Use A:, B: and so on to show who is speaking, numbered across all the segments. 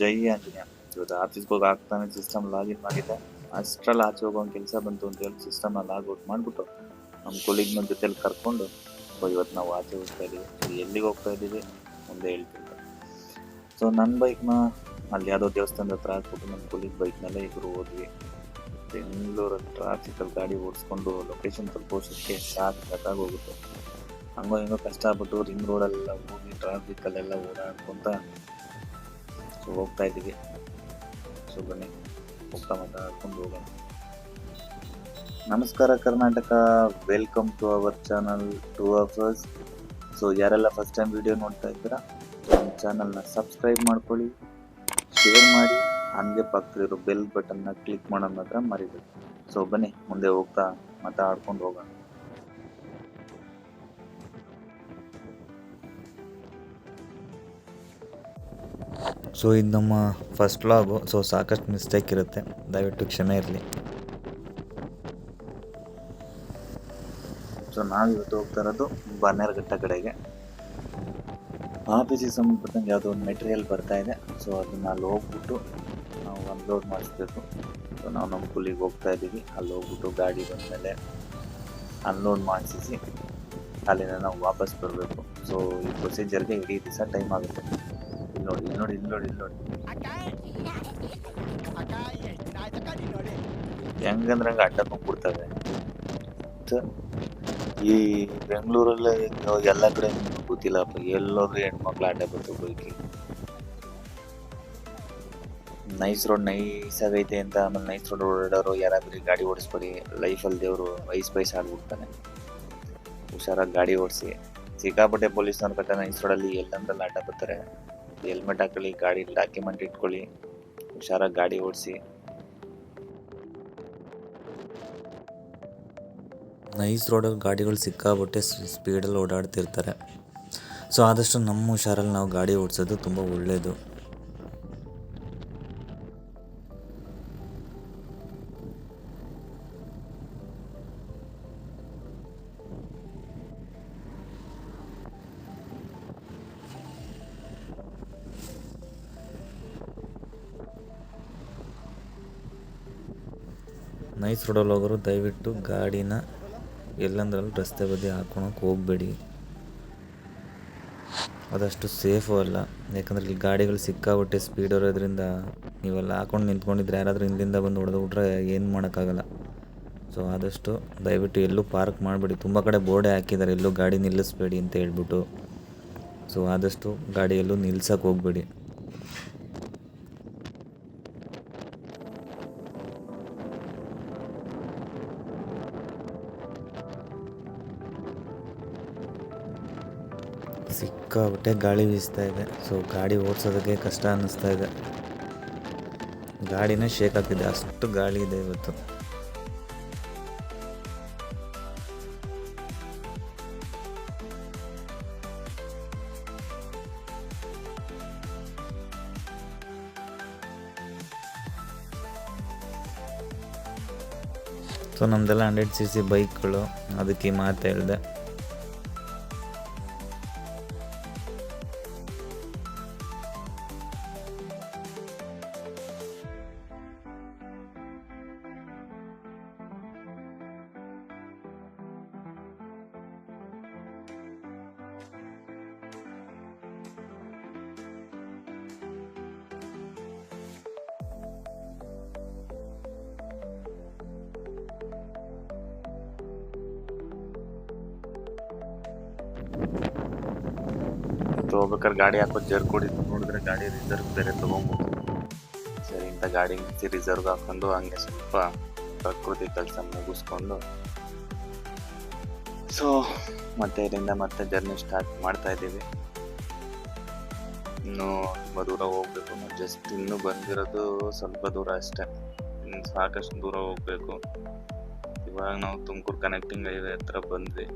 A: ಜೈ ಆಂಜನೇಯ. ಇವತ್ತು ಆಫೀಸ್ಗೆ ಆಗ್ತಾನೆ ಸಿಸ್ಟಮ್ ಲಾಗಿನ್ ಮಾಡಿದ್ದೆ. ಅಷ್ಟ್ರಲ್ಲಿ ಆಚೆ ಹೋಗೋ ಕೆಲಸ ಬಂತು ಅಂತ ಹೇಳಿ ಸಿಸ್ಟಮ್ನ ಲಾಗ್ಔಟ್ ಮಾಡಿಬಿಟ್ಟು ನಮ್ಮ ಕೊಲೀಗ್ನ ಜೊತೆಲಿ ಕರ್ಕೊಂಡು ಇವತ್ತು ನಾವು ಆಚೆ ಹೋಗ್ತಾ ಇದ್ದೀವಿ ಎಲ್ಲಿಗೆ ಹೋಗ್ತಾ ಇದ್ದೀವಿ ಮುಂದೆ ಹೇಳ್ತಿಲ್ಲ ಸೊ ನನ್ನ ಬೈಕ್ನ ಅಲ್ಲಿ ಯಾವುದೋ ದೇವಸ್ಥಾನದ ಹತ್ರ ಹಾಕ್ಬಿಟ್ಟು ನಮ್ಮ ಕೊಲೀಗ್ ಬೈಕ್ನಲ್ಲೇ ಇಬ್ಬರು ಹೋದ್ವಿ. ಬೆಂಗಳೂರಲ್ಲಿ ಟ್ರಾಫಿಕಲ್ಲಿ ಗಾಡಿ ಓಡಿಸ್ಕೊಂಡು ಲೊಕೇಶನ್ ತಲುಪೋಸಕ್ಕೆ ಸಾಕಾಗಿ ಹೋಗುತ್ತೆ. ಹಂಗೋ ಹೆಂಗೋ ಕಷ್ಟ ಆಗ್ಬಿಟ್ಟು ರಿಂಗ್ ರೋಡಲ್ಲೆಲ್ಲ ಹೋಗಿ ಟ್ರಾಫಿಕಲ್ಲೆಲ್ಲ ಓಡಾಡ್ಕೊಂತ ಸೊ ಹೋಗ್ತಾ ಇದ್ದೀವಿ ಸೊ ಬನ್ನಿ ಹೋಗ್ತಾ ಮಾತಾಡ್ಕೊಂಡು ಹೋಗೋಣ. ನಮಸ್ಕಾರ Karnataka welcome to our channel to ours so ಯಾರೆಲ್ಲ ಫಸ್ಟ್ ಟೈಮ್ ವಿಡಿಯೋ ನೋಡ್ತಾ ಇದ್ದೀರಾ, ನಮ್ಮ ಚಾನಲ್ನ ಸಬ್ಸ್ಕ್ರೈಬ್ ಮಾಡ್ಕೊಳ್ಳಿ ಶೇರ್ ಮಾಡಿ, ಹಂಗೆ ಪಕ್ಕದಲ್ಲಿರೋ ಬೆಲ್ ಬಟನ್ನ ಕ್ಲಿಕ್ ಮಾಡೋದು ಮಾತ್ರ ಮರಿಬೇಡಿ. ಸೊ ಬನ್ನಿ, ಮುಂದೆ ಹೋಗ್ತಾ ಮಾತಾಡ್ಕೊಂಡು ಹೋಗೋಣ.
B: ಸೊ ಇದು ನಮ್ಮ ಫಸ್ಟ್ ವ್ಲಾಗು ಸೊ ಸಾಕಷ್ಟು ಮಿಸ್ಟೇಕ್ ಇರುತ್ತೆ. ದಯವಿಟ್ಟು ಕ್ಷಮೆ ಇರಲಿ.
A: ಸೊ ನಾವಿವತ್ತು ಹೋಗ್ತಾ ಇರೋದು ಬನ್ನೇರಘಟ್ಟ ಕಡೆಗೆ. ಆಫೀಸಿಗೆ ಸಂಬಂಧಪಟ್ಟಂಗೆ ಯಾವುದೋ ಒಂದು ಮೆಟೀರಿಯಲ್ ಬರ್ತಾ ಇದೆ. ಸೊ ಅದನ್ನ ಅಲ್ಲಿ ಹೋಗ್ಬಿಟ್ಟು ನಾವು ಅನ್ಲೋಡ್ ಮಾಡಿಸ್ಬೇಕು. ಸೊ ನಾವು ನಮ್ಮ ಕೂಲಿಗೆ ಹೋಗ್ತಾ ಇದ್ದೀವಿ. ಅಲ್ಲಿ ಹೋಗ್ಬಿಟ್ಟು ಗಾಡಿ ಬಂದಮೇಲೆ ಅನ್ಲೋಡ್ ಮಾಡಿಸಿ ಅಲ್ಲಿಂದ ನಾವು ವಾಪಸ್ ಬರಬೇಕು. ಸೊ ಈ ಪ್ರೊಸೀಜರ್ಗೆ ಇಡೀ ದಿವಸ ಟೈಮ್ ಆಗುತ್ತೆ. ನೋಡಿ ಇಲ್ಲಿ ನೋಡಿ ಇಲ್ಲಿ ನೋಡಿ ಇಲ್ಲಿ ನೋಡಿ. ಹೆಂಗಂದ್ರೆ ಹಂಗೆ ಅಡ್ಡಕೊಂಡ್ಬಿಡ್ತವೆ ಈ ಬೆಂಗಳೂರಲ್ಲೇ ಎಲ್ಲ ಕಡೆ ಗೊತ್ತಿಲ್ಲಪ್ಪ ಎಲ್ಲೋದ್ರೂ ಹೆಣ್ಮಕ್ಳು ಅಡ್ಡ ಬರ್ತವೆ ಬೈಕಿ. ನೈಸ್ ರೋಡ್, ನೈಸ್ ಆಗೈತೆ ಅಂತ ಆಮೇಲೆ ನೈಸ್ ರೋಡ್ ಓಡಾಡೋರು ಯಾರಾದ್ರೂ ಗಾಡಿ ಓಡಿಸ್ಬೇಡಿ, ಲೈಫಲ್ಲಿ ದೇವರು ವಯಸ್ಸು ವಯಸ್ಸು ಆಡ್ಬಿಡ್ತಾನೆ. ಹುಷಾರಾಗಿ ಗಾಡಿ ಓಡಿಸಿ. ಸಿಕ್ಕಾಪಟ್ಟೆ ಪೊಲೀಸ್ನವ್ರ ಕಟ್ಟ ನೈಸ್ ರೋಡಲ್ಲಿ ಎಲ್ಲಂದ್ರಲ್ಲಿ ಅಡ್ಡ ಬರ್ತಾರೆ. ಹೆಲ್ಮೆಟ್ ಹಾಕೊಳ್ಳಿ, ಗಾಡಿ ಡಾಕ್ಯುಮೆಂಟ್ ಇಟ್ಕೊಳ್ಳಿ, ಹುಷಾರಾಗಿ ಗಾಡಿ ಓಡಿಸಿ.
B: ನೈಸ್ ರೋಡಲ್ಲಿ ಗಾಡಿಗಳು ಸಿಕ್ಕಾಬಿಟ್ಟೆ ಸ್ಪೀಡಲ್ಲಿ ಓಡಾಡ್ತಿರ್ತಾರೆ. ಸೊ ಆದಷ್ಟು ನಮ್ಮ ಹುಷಾರಲ್ಲಿ ನಾವು ಗಾಡಿ ಓಡಿಸೋದು ತುಂಬ ಒಳ್ಳೆಯದು ನೈಸ್ ರೋಡಲ್ಲಿ ಹೋಗೋರು ದಯವಿಟ್ಟು ಗಾಡಿನ ಎಲ್ಲಂದ್ರಲ್ಲಿ ರಸ್ತೆ ಬದಿ ಹಾಕೊಳಕ್ಕೆ ಹೋಗಬೇಡಿ. ಅದಷ್ಟು ಸೇಫು ಅಲ್ಲ. ಯಾಕಂದರೆ ಇಲ್ಲಿ ಗಾಡಿಗಳು ಸಿಕ್ಕಾಬಿಟ್ಟೆ ಸ್ಪೀಡ್ ಇರೋದ್ರಿಂದ ನೀವೆಲ್ಲ ಹಾಕೊಂಡು ನಿಂತ್ಕೊಂಡಿದ್ರೆ ಯಾರಾದರೂ ಹಿಂದಿಂದ ಬಂದು ಹೊಡೆದು ಬಿಟ್ರೆ ಏನು ಮಾಡೋಕ್ಕಾಗಲ್ಲ. ಸೊ ಆದಷ್ಟು ದಯವಿಟ್ಟು ಎಲ್ಲೂ ಪಾರ್ಕ್ ಮಾಡಬೇಡಿ. ತುಂಬ ಕಡೆ ಬೋರ್ಡೆ ಹಾಕಿದ್ದಾರೆ, ಎಲ್ಲೂ ಗಾಡಿ ನಿಲ್ಲಿಸ್ಬೇಡಿ ಅಂತ ಹೇಳ್ಬಿಟ್ಟು. ಸೊ ಆದಷ್ಟು ಗಾಡಿಯಲ್ಲೂ ನಿಲ್ಸಕ್ಕೆ ಹೋಗಬೇಡಿ. ಸಿಕ್ಕಾಬಿಟ್ಟೆ ಗಾಳಿ ಬೀಸ್ತಾ ಇದೆ. ಸೊ ಗಾಡಿ ಓಡಿಸೋದಕ್ಕೆ ಕಷ್ಟ ಅನ್ನಿಸ್ತಾ ಇದೆ. ಗಾಡಿನೇ ಶೇಕ್ ಆಗ್ತಿದೆ. ಅಷ್ಟು ಗಾಳಿ ಇದೆ ಇವತ್ತು. ಸೊ ನಮ್ಮದೆಲ್ಲ ಹಂಡ್ರೆಡ್ ಸಿ ಸಿ ಬೈಕ್ಗಳು ಅದಕ್ಕೆ ಮಾತು ಹೇಳಿದೆ.
A: ಸೊ ಹೋಗ್ಬೇಕಾದ್ರೆ ಗಾಡಿ ಹಾಕೋದು ಜರ್ಕ್ ಹೊಡಿದು ನೋಡಿದ್ರೆ ಗಾಡಿ ರಿಸರ್ವ್ ಬೇರೆ ತಗೊಂಬೋದು. ಸರಿ, ಇಂಥ ಗಾಡಿ ರಿಸರ್ವ್ ಹಾಕೊಂಡು ಹಂಗೆ ಸ್ವಲ್ಪ ಪ್ರಕೃತಿ ಕೆಲಸ ಮುಗಿಸ್ಕೊಂಡು. ಸೊ ಮತ್ತೆ ಇಲ್ಲಿಂದ ಮತ್ತೆ ಜರ್ನಿ ಸ್ಟಾರ್ಟ್ ಮಾಡ್ತಾ ಇದ್ದೀವಿ. ಇನ್ನು ತುಂಬ ದೂರ ಹೋಗ್ಬೇಕು. ನಾವು ಜಸ್ಟ್ ಇನ್ನೂ ಬಂದಿರೋದು ಸ್ವಲ್ಪ ದೂರ ಅಷ್ಟೇ. ಇನ್ನು ಸಾಕಷ್ಟು ದೂರ ಹೋಗ್ಬೇಕು. ಇವಾಗ ನಾವು ತುಮಕೂರು ಕನೆಕ್ಟಿಂಗ್ ಹೈವೇ ಹತ್ರ ಬಂದ್ವಿ.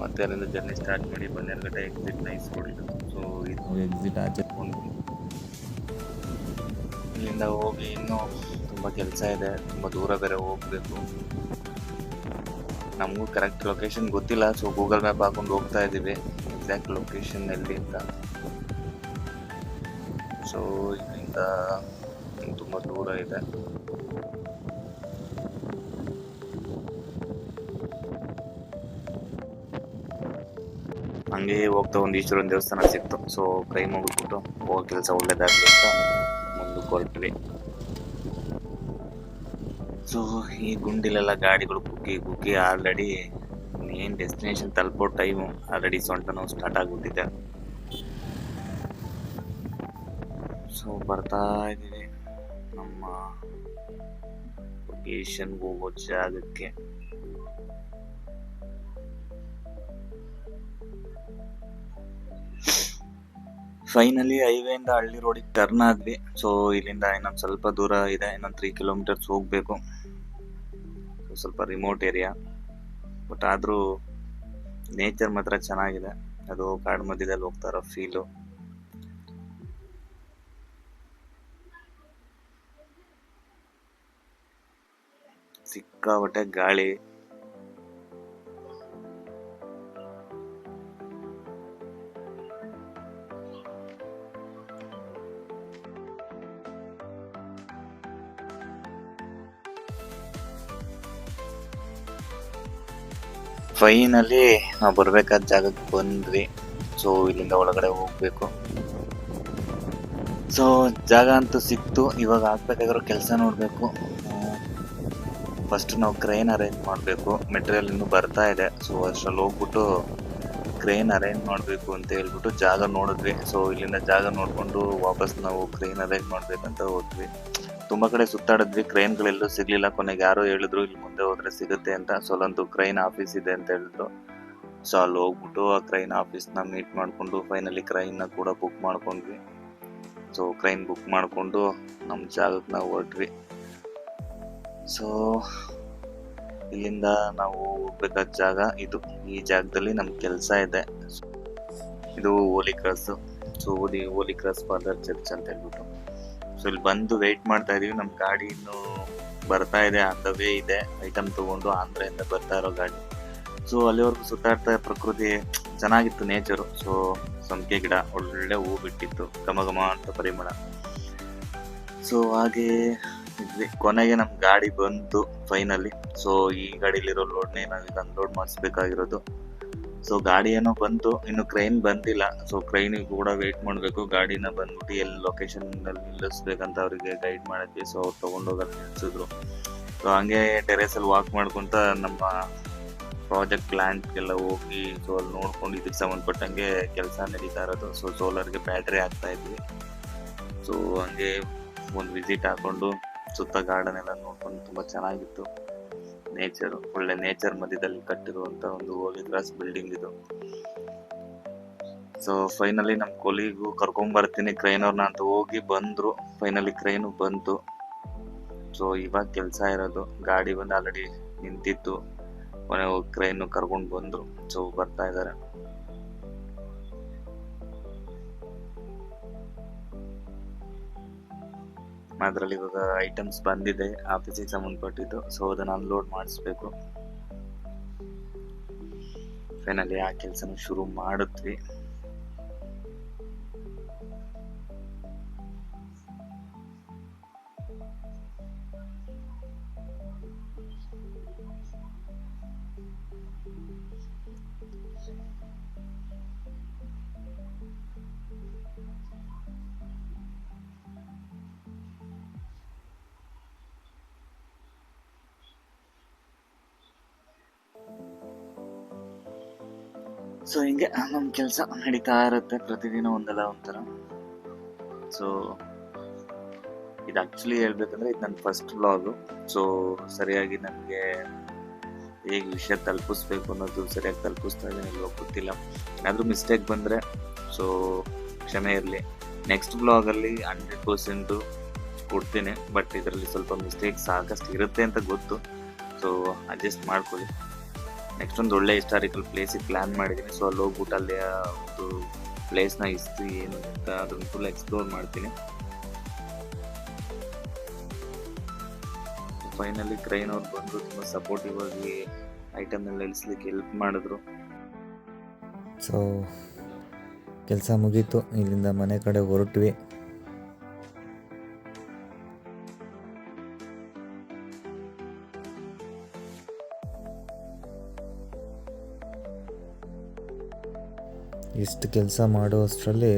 A: ಮತ್ತೆ ಅಲ್ಲಿಂದ ಜರ್ನಿ ಸ್ಟಾರ್ಟ್ ಮಾಡಿ ಬನ್ನೇರುಘಟ್ಟ ಎಕ್ಸಿಟ್ ನೈಸ್ ರೋಡ್ ಇದು. ಸೊ ಇದು
B: ಎಕ್ಸಿಟ್ ಆಚೆ.
A: ಇಲ್ಲಿಂದ ಹೋಗಿ ಇನ್ನೂ ತುಂಬ ಕೆಲಸ ಇದೆ ತುಂಬ ದೂರ ಬೇರೆ ಹೋಗಬೇಕು. ನಮಗೂ ಕರೆಕ್ಟ್ ಲೊಕೇಶನ್ ಗೊತ್ತಿಲ್ಲ ಸೊ ಗೂಗಲ್ ಮ್ಯಾಪ್ ಹಾಕೊಂಡು ಹೋಗ್ತಾ ಇದ್ದೀವಿ ಎಕ್ಸಾಕ್ಟ್ ಲೊಕೇಶನ್ ಎಲ್ಲಿ ಅಂತ. ಸೊ ಇಲ್ಲಿಂದ ತುಂಬ ದೂರ ಇದೆ. ಹಂಗೆ ಹೋಗ್ತಾ ಒಂದು ಈಶ್ವರನ ದೇವಸ್ಥಾನ ಸಿಕ್ತು. ಸೊ ಕೈ ಮುಗಿದ್ಬಿಟ್ಟು ಹೋಗೋ ಕೆಲಸ ಒಳ್ಳೇದಾಗಲಿ ಅಂತ ಮುಂದಕ್ಕೆ ಹೊರಟ್ವಿ ಸೊ ಈ ಗುಂಡಿಲೆಲ್ಲ ಗಾಡಿಗಳು ಕುಕ್ಕಿ ಕುಕ್ಕಿ ಆಲ್ರೆಡಿ ಮೇನ್ ಡೆಸ್ಟಿನೇಷನ್ ತಲುಪೋ ಟೈಮು ಆಲ್ರೆಡಿ ಸೊಂಟ ನೋವು ಸ್ಟಾರ್ಟ್ ಆಗಿಬಿಟ್ಟಿದೆ. ಸೊ ಬರ್ತಾ ಇದ್ದೀವಿ ನಮ್ಮ ಲೊಕೇಶನ್ಗೆ ಹೋಗೋ ಜಾಗಕ್ಕೆ. ಫೈನಲಿ ಹೈವೇಯಿಂದ ಹಳ್ಳಿ ರೋಡಿಗೆ ಟರ್ನ್ ಆದ್ವಿ. ಸೊ ಇಲ್ಲಿಂದ ಇನ್ನೊಂದು ಸ್ವಲ್ಪ ದೂರ ಇದೆ, ಇನ್ನೊಂದು ತ್ರೀ ಕಿಲೋಮೀಟರ್ಸ್ ಹೋಗಬೇಕು. ಸ್ವಲ್ಪ ರಿಮೋಟ್ ಏರಿಯಾ ಬಟ್ ಆದರೂ ನೇಚರ್ ಮಾತ್ರ ಚೆನ್ನಾಗಿದೆ. ಅದು ಕಾಡು ಮಧ್ಯದಲ್ಲಿ ಹೋಗ್ತಾ ಇರೋ ಫೀಲು ಸಿಕ್ಕಾಪಟ್ಟೆ ಗಾಳಿ. ಫೈನಲಿ ನಾವು ಬರಬೇಕಾದ ಜಾಗಕ್ಕೆ ಬಂದ್ವಿ. ಸೊ ಇಲ್ಲಿಂದ ಒಳಗಡೆ ಹೋಗಬೇಕು. ಸೊ ಜಾಗ ಅಂತೂ ಸಿಕ್ತು. ಇವಾಗ ಆಗ್ಬೇಕಾಗಿರೋ ಕೆಲಸ ನೋಡಬೇಕು. ಫಸ್ಟ್ ನಾವು ಕ್ರೈನ್ ಅರೇಂಜ್ ಮಾಡಬೇಕು. ಮೆಟೀರಿಯಲ್ ಇನ್ನೂ ಬರ್ತಾ ಇದೆ. ಸೊ ಅಷ್ಟರಲ್ಲಿ ಹೋಗ್ಬಿಟ್ಟು ಕ್ರೈನ್ ಅರೇಂಜ್ ಮಾಡಬೇಕು ಅಂತ ಹೇಳ್ಬಿಟ್ಟು ಜಾಗ ನೋಡಿದ್ವಿ. ಸೊ ಇಲ್ಲಿಂದ ಜಾಗ ನೋಡಿಕೊಂಡು ವಾಪಸ್ ನಾವು ಕ್ರೈನ್ ಅರೇಂಜ್ ಮಾಡಬೇಕಂತ ಹೋದ್ವಿ. ತುಂಬ ಕಡೆ ಸುತ್ತಾಡಿದ್ವಿ. ಕ್ರೈನ್ಗಳೆಲ್ಲೂ ಸಿಗ್ಲಿಲ್ಲ. ಕೊನೆಗೆ ಯಾರೋ ಹೇಳಿದ್ರು, ಇಲ್ಲಿ ಮುಂದೆ ಹೋದ್ರೆ ಸಿಗುತ್ತೆ ಅಂತ. ಸೊ ಅಲ್ಲೊಂದು ಕ್ರೈನ್ ಆಫೀಸ್ ಇದೆ ಅಂತ ಹೇಳಿದ್ರು. ಸೊ ಅಲ್ಲಿ ಹೋಗ್ಬಿಟ್ಟು ಆ ಕ್ರೈನ್ ಆಫೀಸ್ನ ಮೀಟ್ ಮಾಡಿಕೊಂಡು ಫೈನಲಿ ಕ್ರೈನ್ನ ಕೂಡ ಬುಕ್ ಮಾಡ್ಕೊಂಡ್ವಿ. ಸೊ ಕ್ರೈನ್ ಬುಕ್ ಮಾಡಿಕೊಂಡು ನಮ್ಮ ಜಾಗಕ್ಕೆ ನಾವು ಹೊರಟ್ವಿ. ಸೊ ಇಲ್ಲಿಂದ ನಾವು ಹೋಗ್ಬೇಕಾದ ಜಾಗ ಇದು. ಈ ಜಾಗದಲ್ಲಿ ನಮ್ಮ ಕೆಲಸ ಇದೆ. ಇದು ಹೋಲಿ ಕ್ರಾಸ್ ಸೊ ಓದಿ ಹೋಲಿ ಕ್ರಾಸ್ ಫಾದರ್ ಚರ್ಚ್ ಅಂತ ಹೇಳ್ಬಿಟ್ಟು. ಸೊ ಇಲ್ಲಿ ಬಂದು ವೆಯ್ಟ್ ಮಾಡ್ತಾ ಇದೀವಿ. ನಮ್ಮ ಗಾಡಿ ಇನ್ನು ಬರ್ತಾ ಇದೆ ಆನ್ ದ ವೇ ಇದೆ. ಐಟಮ್ ತಗೊಂಡು ಆಂಧ್ರದಿಂದ ಬರ್ತಾ ಇರೋ ಗಾಡಿ. ಸೊ ಅಲ್ಲಿವರೆಗೂ ಸುತ್ತಾಡ್ತಾ ಪ್ರಕೃತಿ ಚೆನ್ನಾಗಿತ್ತು ನೇಚರು ಸೊ ಸಂಪಿಗೆ ಗಿಡ, ಒಳ್ಳೆ ಹೂ ಬಿಟ್ಟಿತ್ತು. ಘಮ ಘಮ ಅಂತ ಪರಿಮಳ. ಸೊ ಹಾಗೆ ಕೊನೆಗೆ ನಮ್ ಗಾಡಿ ಬಂತು ಫೈನಲಿ ಸೊ ಈ ಗಾಡಿಲಿರೋ ಲೋಡ್ನೇ ನಾವೀಗ ಅನ್ಲೋಡ್ ಮಾಡಿಸ್ಬೇಕಾಗಿರೋದು. ಸೊ ಗಾಡಿ ಏನೋ ಬಂತು, ಇನ್ನು ಕ್ರೈನ್ ಬಂದಿಲ್ಲ. ಸೊ ಕ್ರೈನಿಗೆ ಕೂಡ ವೇಟ್ ಮಾಡಬೇಕು. ಗಾಡಿನ ಬಂದ್ಬಿಟ್ಟು ಎಲ್ಲಿ ಲೊಕೇಶನ್ ನಿಲ್ಲಿಸ್ಬೇಕಂತ ಅವರಿಗೆ ಗೈಡ್ ಮಾಡಿದ್ವಿ. ಸೊ ಅವ್ರು ತಗೊಂಡೋಗಲ್ಲಿ ನಿಲ್ಸಿದ್ರು ಸೊ ಹಂಗೆ ಟೆರೇಸ್ ಅಲ್ಲಿ ವಾಕ್ ಮಾಡ್ಕೊಂತ ನಮ್ಮ ಪ್ರಾಜೆಕ್ಟ್ ಪ್ಲಾಂಟ್ ಎಲ್ಲ ಹೋಗಿ ಸೊ ಅಲ್ಲಿ ನೋಡ್ಕೊಂಡು ಇದಕ್ಕೆ ಸಂಬಂಧಪಟ್ಟಂಗೆ ಕೆಲಸ ನಡೀತಾ ಇರೋದು. ಸೊ ಸೋಲಾರ್ಗೆ ಬ್ಯಾಟ್ರಿ ಹಾಕ್ತಾ ಇದ್ವಿ. ಸೊ ಹಂಗೆ ಒಂದು ವಿಸಿಟ್ ಹಾಕೊಂಡು ಸುತ್ತ ಗಾರ್ಡನ್ ಎಲ್ಲ ನೋಡ್ಕೊಂಡು ತುಂಬಾ ಚೆನ್ನಾಗಿತ್ತು. ನೇಚರ್ ಒಳ್ಳೆ ನೇಚರ್ ಮಧ್ಯದಲ್ಲಿ ಕಟ್ಟಿರುವಂತ ಒಂದು ಹೋಲಿ ಕ್ರಾಸ್ ಬಿಲ್ಡಿಂಗ್ ಇದು. ಸೊ ಫೈನಲಿ ನಮ್ಮ ಕೊಲಿಗೂ ಕರ್ಕೊಂಡ್ ಬರ್ತೀನಿ ಕ್ರೈನ್ ಅವ್ರನ್ನ ಅಂತ ಹೋಗಿ ಬಂದ್ರು. ಫೈನಲಿ ಕ್ರೈನು ಬಂತು. ಸೊ ಇವಾಗ ಕೆಲಸ ಇರೋದು. ಗಾಡಿ ಬಂದು ಆಲ್ರೆಡಿ ನಿಂತಿತ್ತು. ಕೊನೆ ಹೋಗಿ ಕ್ರೈನ್ ಕರ್ಕೊಂಡು ಬಂದ್ರು. ಸೊ ಬರ್ತಾ ಇದಾರೆ. ಅದ್ರಲ್ಲಿ ಇವಾಗ ಐಟಮ್ಸ್ ಬಂದಿದೆ ಆಫೀಸಿಗೆ ಸಂಬಂಧಪಟ್ಟಿದ್ದು. ಸೊ ಅದನ್ನ ಅನ್ಲೋಡ್ ಮಾಡಿಸ್ಬೇಕು. ಫೈನಲಿ ಆ ಕೆಲಸನ ಶುರು ಮಾಡಿದ್ವಿ. ಸೊ ಹಿಂಗೆ ನಮ್ಮ ಕೆಲಸ ನಡೀತಾ ಇರುತ್ತೆ ಪ್ರತಿದಿನ ಒಂದಲ್ಲ ಒಂಥರ. ಸೊ ಇದು ಆ್ಯಕ್ಚುಲಿ ಹೇಳ್ಬೇಕಂದ್ರೆ ಇದು ನನ್ನ ಫಸ್ಟ್ ವ್ಲಾಗು ಸೊ ಸರಿಯಾಗಿ ನನಗೆ ಹೇಗೆ ವಿಷಯ ತಲುಪಿಸ್ಬೇಕು ಅನ್ನೋದು ಸರಿಯಾಗಿ ತಲುಪಿಸ್ತಾ ಇಲ್ವೋ ಗೊತ್ತಿಲ್ಲ. ಏನಾದರೂ ಮಿಸ್ಟೇಕ್ ಬಂದರೆ ಸೊ ಕ್ಷಮೆ ಇರಲಿ. ನೆಕ್ಸ್ಟ್ ಬ್ಲಾಗಲ್ಲಿ ಹಂಡ್ರೆಡ್ ಪರ್ಸೆಂಟು ಕೊಡ್ತೀನಿ. ಬಟ್ ಇದರಲ್ಲಿ ಸ್ವಲ್ಪ ಮಿಸ್ಟೇಕ್ ಸಾಕಷ್ಟು ಇರುತ್ತೆ ಅಂತ ಗೊತ್ತು. ಸೊ ಅಡ್ಜಸ್ಟ್ ಮಾಡ್ಕೊಳ್ಳಿ. ನೆಕ್ಸ್ಟ್ ಒಂದು ಒಳ್ಳೆ ಹಿಸ್ಟಾರಿಕಲ್ ಪ್ಲೇಸಿಗೆ ಪ್ಲ್ಯಾನ್ ಮಾಡಿದ್ದೀನಿ. ಸೊ ಅಲ್ಲಿ ಹೋಗ್ಬಿಟ್ಟು ಅಲ್ಲಿ ಒಂದು ಪ್ಲೇಸ್ನ ಇಸ್ತು ಏನು ಅಂತ ಅದನ್ನು ಫುಲ್ ಎಕ್ಸ್ಪ್ಲೋರ್ ಮಾಡ್ತೀನಿ. ಫೈನಲಿ ಕ್ರೈನ್ ಅವ್ರು ಬಂದು ತುಂಬ ಸಪೋರ್ಟಿವ್ ಆಗಿ ಐಟಮ್ ಎಲ್ಲ ಇಳಿಸ್ಲಿಕ್ಕೆ ಹೆಲ್ಪ್ ಮಾಡಿದ್ರು.
B: ಸೊ ಕೆಲಸ ಮುಗೀತು. ಇಲ್ಲಿಂದ ಮನೆ ಕಡೆ ಹೊರಟ್ವಿ. ಇಷ್ಟು ಕೆಲಸ ಮಾಡೋ ಅಷ್ಟರಲ್ಲಿ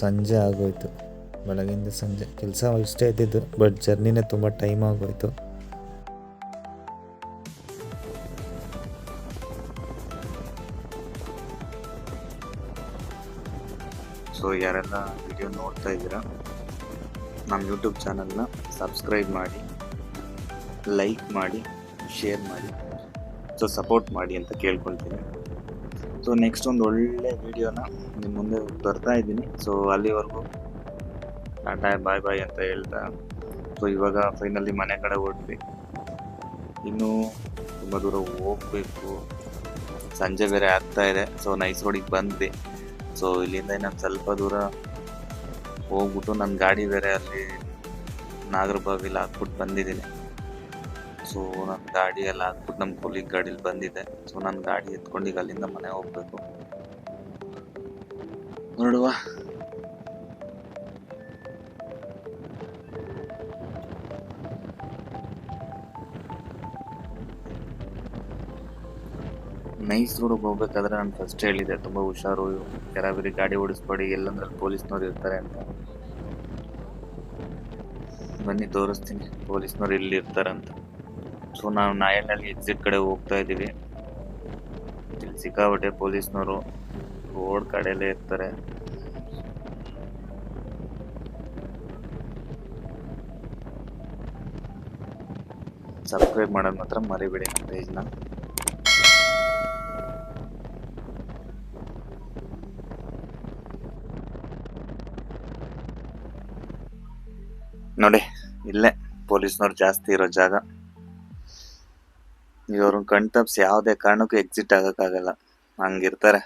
B: ಸಂಜೆ ಆಗೋಯ್ತು. ಬೆಳಗಿಂದ ಸಂಜೆ. ಕೆಲಸ ಇಷ್ಟೇ ಇದ್ದಿದ್ದು ಬಟ್ ಜರ್ನಿನೇ ತುಂಬ ಟೈಮ್ ಆಗೋಯ್ತು.
A: ಸೊ ಯಾರೆಲ್ಲ ವಿಡಿಯೋ ನೋಡ್ತಾ ಇದ್ದೀರಾ, ನಮ್ಮ ಯೂಟ್ಯೂಬ್ ಚಾನಲ್ನ ಸಬ್ಸ್ಕ್ರೈಬ್ ಮಾಡಿ ಲೈಕ್ ಮಾಡಿ ಶೇರ್ ಮಾಡಿ ಸೊ ಸಪೋರ್ಟ್ ಮಾಡಿ ಅಂತ ಕೇಳ್ಕೊಳ್ತೀನಿ. ಸೊ ನೆಕ್ಸ್ಟ್ ಒಂದು ಒಳ್ಳೆ ವಿಡಿಯೋನ ನಿಮ್ಮ ಮುಂದೆ ತರ್ತಾ ಇದ್ದೀನಿ. ಸೊ ಅಲ್ಲಿವರೆಗೂ ಟಾಟಾ, ಬಾಯ್ ಬಾಯ್ ಅಂತ ಹೇಳ್ತಾ. ಸೊ ಇವಾಗ ಫೈನಲಿ ಮನೆ ಕಡೆ ಹೊರಟ್ವಿ. ಇನ್ನೂ ತುಂಬ ದೂರ ಹೋಗ್ಬೇಕು. ಸಂಜೆ ಬೇರೆ ಆಗ್ತಾ ಇದೆ. ಸೊ ನೈಸ್ ರೋಡಿಗೆ ಬಂದ್ವಿ. ಸೊ ಇಲ್ಲಿಂದ ಇನ್ನೊಂದು ಸ್ವಲ್ಪ ದೂರ ಹೋಗ್ಬಿಟ್ಟು ನನ್ನ ಗಾಡಿ ಬೇರೆ ಅಲ್ಲಿ ನಾಗರಬಾವಿಲಿ ಹಾಕ್ಬಿಟ್ಟು ಬಂದಿದ್ದೀನಿ. ಸೊ ನನ್ನ ಗಾಡಿ ಎಲ್ಲ ಹಾಕ್ಬಿಟ್ಟು ನಮ್ಮ ಕೊಲಿಗ್ ಗಾಡೀಲಿ ಬಂದಿದೆ. ಸೊ ನನ್ನ ಗಾಡಿ ಎತ್ಕೊಂಡು ಈಗ ಅಲ್ಲಿಂದ ಮನೆ ಹೋಗ್ಬೇಕು. ನೋಡುವ. ನೈಸ್ ರೋಡಿಗೆ ಹೋಗ್ಬೇಕಾದ್ರೆ ನಾನು ಫಸ್ಟ್ ಹೇಳಿದೆ, ತುಂಬ ಹುಷಾರು ಕೆರಾಬಿರಿ ಗಾಡಿ ಓಡಿಸ್ಬೇಡಿ ಎಲ್ಲಂದ್ರೆ ಪೊಲೀಸ್ನವ್ರು ಇರ್ತಾರೆ ಅಂತ. ಬನ್ನಿ ತೋರಿಸ್ತೀನಿ, ಪೊಲೀಸ್ನವ್ರು ಇಲ್ಲಿ ಇರ್ತಾರಂತ ಸೊ ನಾವು ನಾಯನಲ್ಲಿ ಎಕ್ಸಿಟ್ ಕಡೆ ಹೋಗ್ತಾ ಇದ್ದೀವಿ. ಇಲ್ಲಿ ಸಿಕ್ಕಾಬಟ್ಟೆ ಪೊಲೀಸ್ನವರು ರೋಡ್ ಕಡೆಯಲ್ಲೇ ಇರ್ತಾರೆ. ಸಬ್ಸ್ಕ್ರೈಬ್ ಮಾಡೋದು ಮಾತ್ರ ಮರಿಬೇಡಿ ನಮ್ಮ ಪೇಜ್ನ. ನೋಡಿ, ಇಲ್ಲೇ ಪೊಲೀಸ್ನವ್ರು ಜಾಸ್ತಿ ಇರೋ ಜಾಗ. ಇವ್ರನ್ನ ಕಣ್ ಯಾವುದೇ ಕಾರಣಕ್ಕೂ ಎಕ್ಸಿಟ್ ಆಗೋಕ್ಕಾಗಲ್ಲ. ಹಂಗಿರ್ತಾರೆ.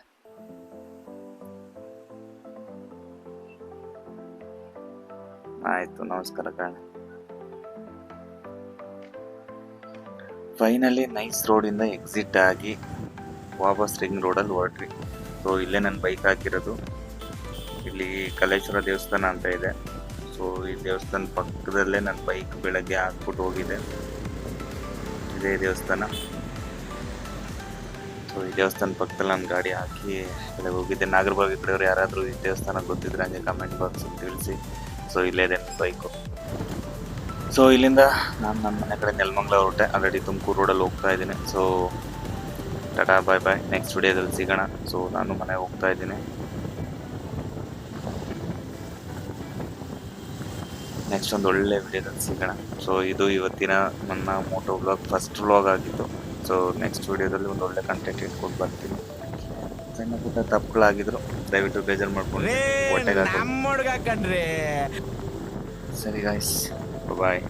A: ಆಯ್ತು, ನಮಸ್ಕಾರ ಕಾಣ. ಫೈನಲಿ ನೈಸ್ ರೋಡಿಂದ ಎಕ್ಸಿಟ್ ಆಗಿ ವಾಪಸ್ ರಿಂಗ್ ರೋಡಲ್ಲಿ ಹೊರಟ್ರಿ ಸೊ ಇಲ್ಲೇ ನನ್ನ ಬೈಕ್ ಹಾಕಿರೋದು. ಇಲ್ಲಿ ಕಲೇಶ್ವರ ದೇವಸ್ಥಾನ ಅಂತ ಇದೆ. ಸೊ ಈ ದೇವಸ್ಥಾನ ಪಕ್ಕದಲ್ಲೇ ನನ್ನ ಬೈಕ್ ಬೆಳಗ್ಗೆ ಹಾಕ್ಬಿಟ್ಟು ಹೋಗಿದೆ ಇದೇ ದೇವಸ್ಥಾನ. ಸೊ ಈ ದೇವಸ್ಥಾನ ಪಕ್ಕದಲ್ಲಿ ನಾನು ಗಾಡಿ ಹಾಕಿ ಕಡೆ ಹೋಗಿದ್ದೆ. ನಾಗರಬಾವಿ ಕಡೆಯವ್ರು ಯಾರಾದರೂ ಈ ದೇವಸ್ಥಾನ ಗೊತ್ತಿದ್ರೆ ಹಂಗೆ ಕಮೆಂಟ್ ಬಾಕ್ಸ್ ತಿಳಿಸಿ. ಸೊ ಇಲ್ಲೇ ಇದೆ ಬೈಕು ಸೊ ಇಲ್ಲಿಂದ ನಾನು ನನ್ನ ಮನೆ ಕಡೆ ನೆಲಮಂಗ್ಲ ಹೊರಟೆ. ಆಲ್ರೆಡಿ ತುಮಕೂರು ರೋಡಲ್ಲಿ ಹೋಗ್ತಾ ಇದ್ದೀನಿ. So Tata bye bye next ವಿಡಿಯೋದಲ್ಲಿ ಸಿಗೋಣ. ಸೊ ನಾನು ಮನೆ ಹೋಗ್ತಾ ಇದ್ದೀನಿ. ನೆಕ್ಸ್ಟ್ ಒಂದು ಒಳ್ಳೆ ವಿಡಿಯೋದಲ್ಲಿ ಸಿಗೋಣ. ಸೊ ಇದು ಇವತ್ತಿನ ನನ್ನ ಮೋಟೋ ವ್ಲಾಗ್ ಫಸ್ಟ್ ವ್ಲಾಗ್ ಆಗಿತ್ತು ಸೊ ನೆಕ್ಸ್ಟ್ ವಿಡಿಯೋದಲ್ಲಿ ಒಂದು ಒಳ್ಳೆ ಕಂಟೆಂಟ್ ಇಟ್ಕೊಂಡು ಬರ್ತೀನಿ. ಸಣ್ಣ ಪುಟ್ಟ ತಪ್ಪುಗಳಾಗಿದ್ರು. ದಯವಿಟ್ಟು ಬೇಜಾರು ಮಾಡ್ಕೊಂಡು ಹೊಟ್ಟೆಗೆ ಸರಿ ಗಾಯ್ಸ್ ಬಾಯ್